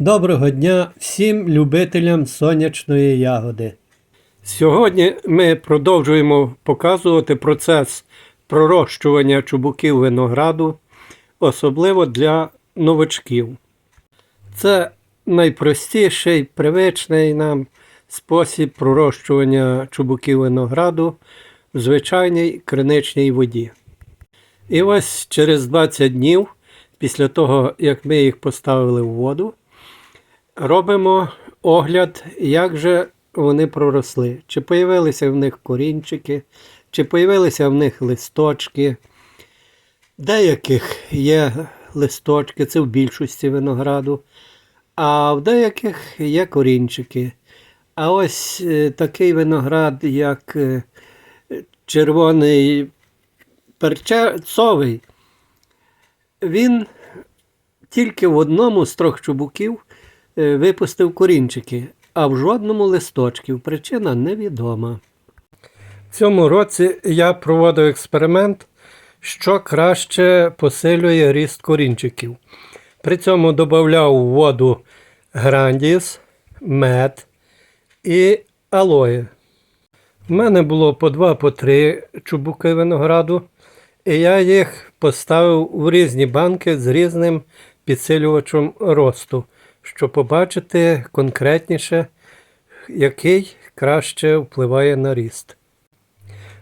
Доброго дня всім любителям сонячної ягоди. Сьогодні ми продовжуємо показувати процес пророщування чубуків винограду, особливо для новачків. Це найпростіший, привичний нам спосіб пророщування чубуків винограду в звичайній криничній воді. І ось через 20 днів, після того, як ми їх поставили в воду, робимо огляд, як же вони проросли. Чи появилися в них корінчики, чи появилися в них листочки. Деяких є листочки, це в більшості винограду, а в деяких є корінчики. А ось е, такий виноград, як е, червоний перцовий, він тільки в одному з трьох чубуків випустив корінчики, а в жодному листочків. Причина невідома. В цьому році я проводив експеримент, що краще посилює ріст корінчиків. При цьому додавав у воду грандіс, мед і алоє. У мене було по два, по три чубуки винограду, і я їх поставив у різні банки з різним підсилювачем росту, щоб побачити конкретніше, який краще впливає на ріст.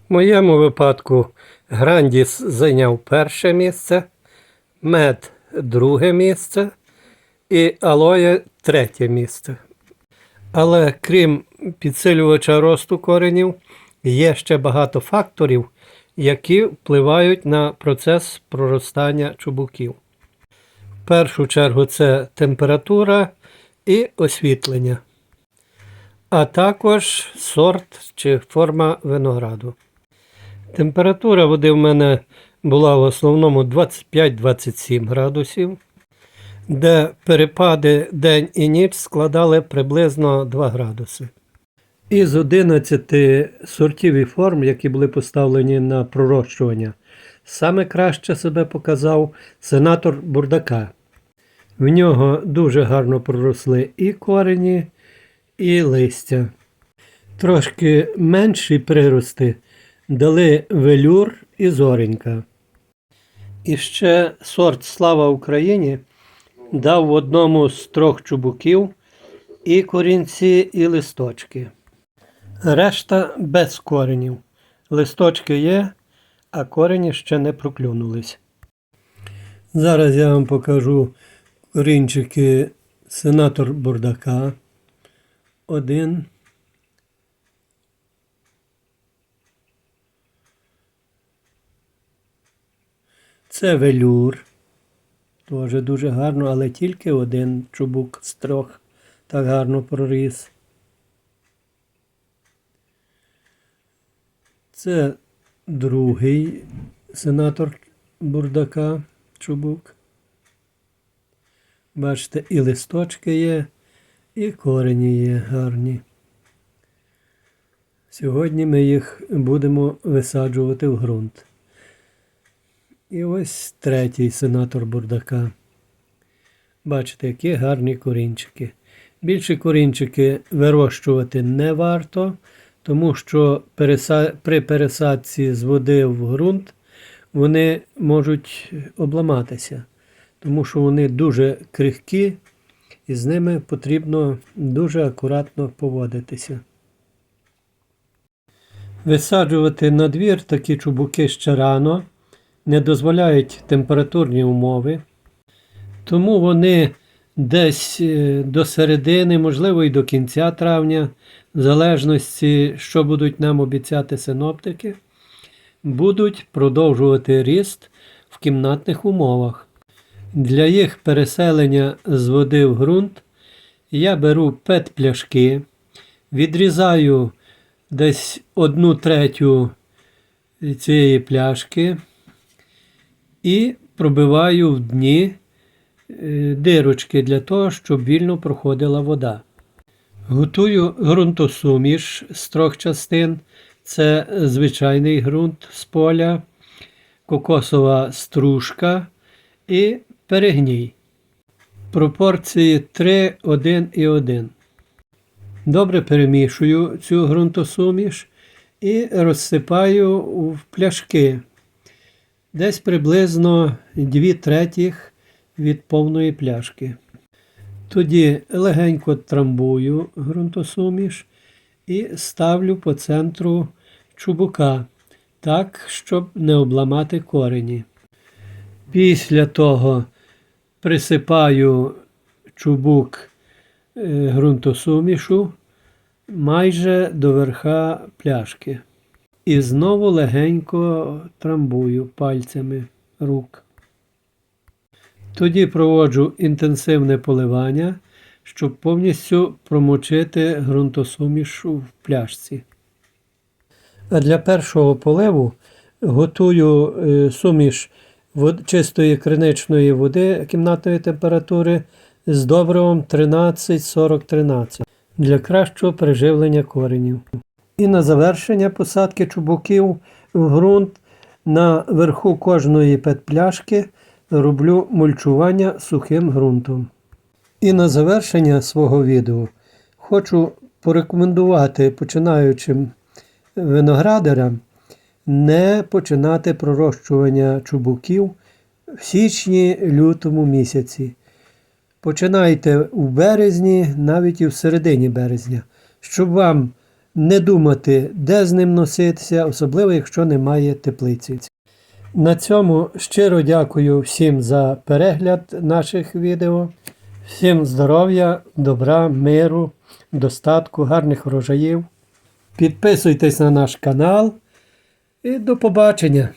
В моєму випадку Грандіс зайняв перше місце, мед друге місце і алоє третє місце. Але крім підсилювача росту коренів, є ще багато факторів, які впливають на процес проростання чубуків. В першу чергу це температура і освітлення, а також сорт чи форма винограду. Температура води в мене була в основному 25-27 градусів де перепади день і ніч складали приблизно 2 градуси. Із 11 сортів і форм, які були поставлені на пророщування, саме краще себе показав сенатор Бурдака. В нього дуже гарно проросли і корені, і листя. Трошки менші прирости дали велюр і зоренька. І ще сорт Слава Україні дав в одному з трьох чубуків і корінці, і листочки. Решта без коренів. Листочки є, а корені ще не проклюнулись. Зараз я вам покажу корінчики сенатор Бурдака. Один. Це велюр. Теж дуже гарно, але тільки один чубук з трьох так гарно проріс. Це другий сенатор Бурдака чубук. Бачите, і листочки є, і корені є гарні. Сьогодні ми їх будемо висаджувати в ґрунт. І ось третій сенатор Бурдака. Бачите, які гарні корінчики. Більші корінчики вирощувати не варто, тому що при пересадці з води в ґрунт вони можуть обламатися, тому що вони дуже крихкі і з ними потрібно дуже акуратно поводитися. Висаджувати на двір такі чубуки ще рано не дозволяють температурні умови, тому вони десь е, до середини, можливо, і до кінця травня, в залежності, що будуть нам обіцяти синоптики, будуть продовжувати ріст в кімнатних умовах. Для їх переселення з води в ґрунт я беру пет-пляшки, відрізаю десь одну третю цієї пляшки і пробиваю в дні е, дирочки для того, щоб вільно проходила вода. Готую ґрунтосуміш з трьох частин. Це звичайний ґрунт з поля, кокосова стружка і перегній. пропорції 3, 1 і 1. Добре перемішую цю ґрунтосуміш і розсипаю в пляшки. Десь приблизно 2 третіх від повної пляшки. Тоді легенько трамбую ґрунтосуміш і ставлю по центру чубука, так, щоб не обламати корені. Після того присипаю чубук е, ґрунтосумішу майже до верха пляшки. І знову легенько трамбую пальцями рук. Тоді проводжу інтенсивне поливання, щоб повністю промочити ґрунтосуміш в пляшці. А для першого поливу готую е, суміш вод- чистої криничної води кімнатної температури з добривом 13-40-13 для кращого приживлення коренів. І на завершення посадки чубуків в ґрунт на верху кожної петпляшки роблю мульчування сухим ґрунтом. І на завершення свого відео хочу порекомендувати починаючим виноградарям не починати пророщування чубуків в січні-лютому місяці. Починайте у березні, навіть і в середині березня, щоб вам не думати, де з ним носитися, особливо якщо немає теплиці. На цьому щиро дякую всім за перегляд наших відео. Всім здоров'я, добра, миру, достатку, гарних врожаїв. Підписуйтесь на наш канал і до побачення!